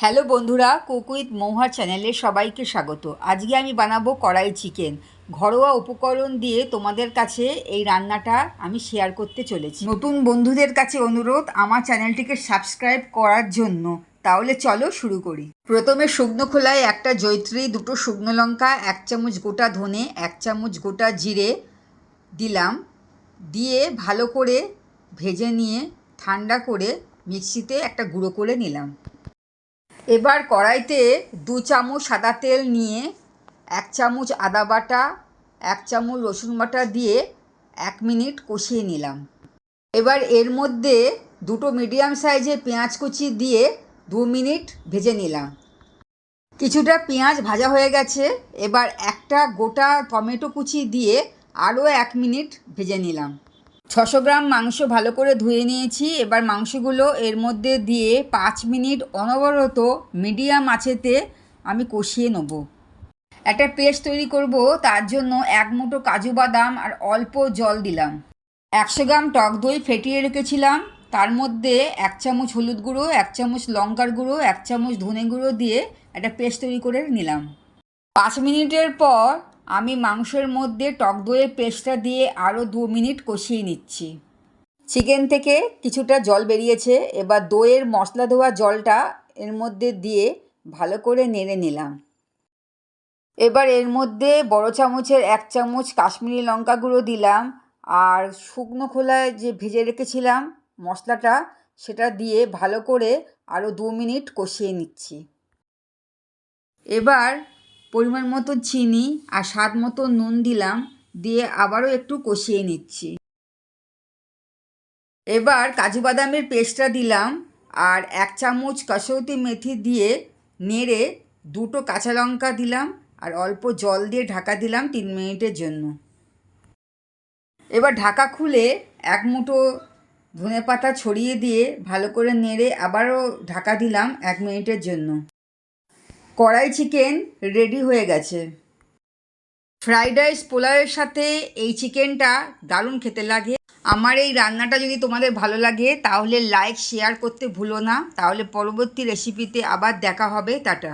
Hello বন্ধুরা, cook with Mahua চ্যানেলে সবাইকে স্বাগত। আজকে আমি বানাবো কড়াই চিকেন। ঘরোয়া উপকরণ দিয়ে তোমাদের কাছে এই রান্নাটা আমি শেয়ার করতে চলেছি। নতুন বন্ধুদের কাছে অনুরোধ, আমার চ্যানেলটিকে সাবস্ক্রাইব করার জন্য। তাহলে চলো শুরু করি। প্রথমে শুকনো খোলায় একটা জৈত্রী দুটো শুকনো লঙ্কা, এক চামচ গোটা ধনে, এক চামচ গোটা জিরে দিলাম। দিয়ে ভালো করে ভেজে নিয়ে ঠান্ডা করে মিক্সিতে একটা গুঁড়ো করে নিলাম। এবার কড়াইতে দু চামচ সাদা তেল নিয়ে এক চামচ আদা বাটা, এক চামচ রসুন বাটা দিয়ে এক মিনিট কষিয়ে নিলাম। এবার এর মধ্যে দুটো মিডিয়াম সাইজের পেঁয়াজ কুচি দিয়ে দু মিনিট ভেজে নিলাম। কিছুটা পেঁয়াজ ভাজা হয়ে গেছে, এবার একটা গোটা টমেটো কুচি দিয়ে আরও এক মিনিট ভেজে নিলাম। ছশো গ্রাম মাংস ভালো করে ধুয়ে নিয়েছি। এবার মাংসগুলো এর মধ্যে দিয়ে পাঁচ মিনিট অনবরত মিডিয়াম আঁচেতে আমি কষিয়ে নেব। একটা পেস্ট তৈরি করব, তার জন্য এক মুঠো কাজু বাদাম আর অল্প জল দিলাম। একশো গ্রাম টক দই ফেটিয়ে রেখেছিলাম। তার মধ্যে এক চামচ হলুদ গুঁড়ো, এক চামচ লঙ্কার গুঁড়ো, এক চামচ ধনে গুঁড়ো দিয়ে একটা পেস্ট তৈরি করে নিলাম। পাঁচ মিনিটের পর আমি মাংসের মধ্যে টক দইয়ের পেস্টটা দিয়ে আরও দু মিনিট কষিয়ে নিচ্ছি। চিকেন থেকে কিছুটা জল বেরিয়েছে, এবার দইয়ের মশলা ধোয়া জলটা এর মধ্যে দিয়ে ভালো করে নেড়ে নিলাম। এবার এর মধ্যে বড় চামচের এক চামচ কাশ্মীরি লঙ্কা গুঁড়ো দিলাম, আর শুকনো খোলায় যে ভেজে রেখেছিলাম মশলাটা, সেটা দিয়ে ভালো করে আরও দু মিনিট কষিয়ে নিচ্ছি। এবার পরিমাণ মতো চিনি আর স্বাদ মতো নুন দিলাম, দিয়ে আবারও একটু কষিয়ে নিচ্ছি। এবার কাজু বাদামের পেস্টটা দিলাম, আর এক চামচ কসৌতি মেথি দিয়ে নেড়ে দুটো কাঁচা লঙ্কা দিলাম, আর অল্প জল দিয়ে ঢাকা দিলাম তিন মিনিটের জন্য। এবার ঢাকা খুলে এক মুঠো ধনে পাতা ছড়িয়ে দিয়ে ভালো করে নেড়ে আবারও ঢাকা দিলাম এক মিনিটের জন্য। কড়াই চিকেন রেডি হয়ে গেছে। ফ্রাইড রাইস পোলাওয়ের সাথে এই চিকেনটা দারুণ খেতে লাগে। আমার এই রান্নাটা যদি তোমাদের ভালো লাগে, তাহলে লাইক শেয়ার করতে ভুলো না। তাহলে পরবর্তী রেসিপিতে আবার দেখা হবে। টাটা।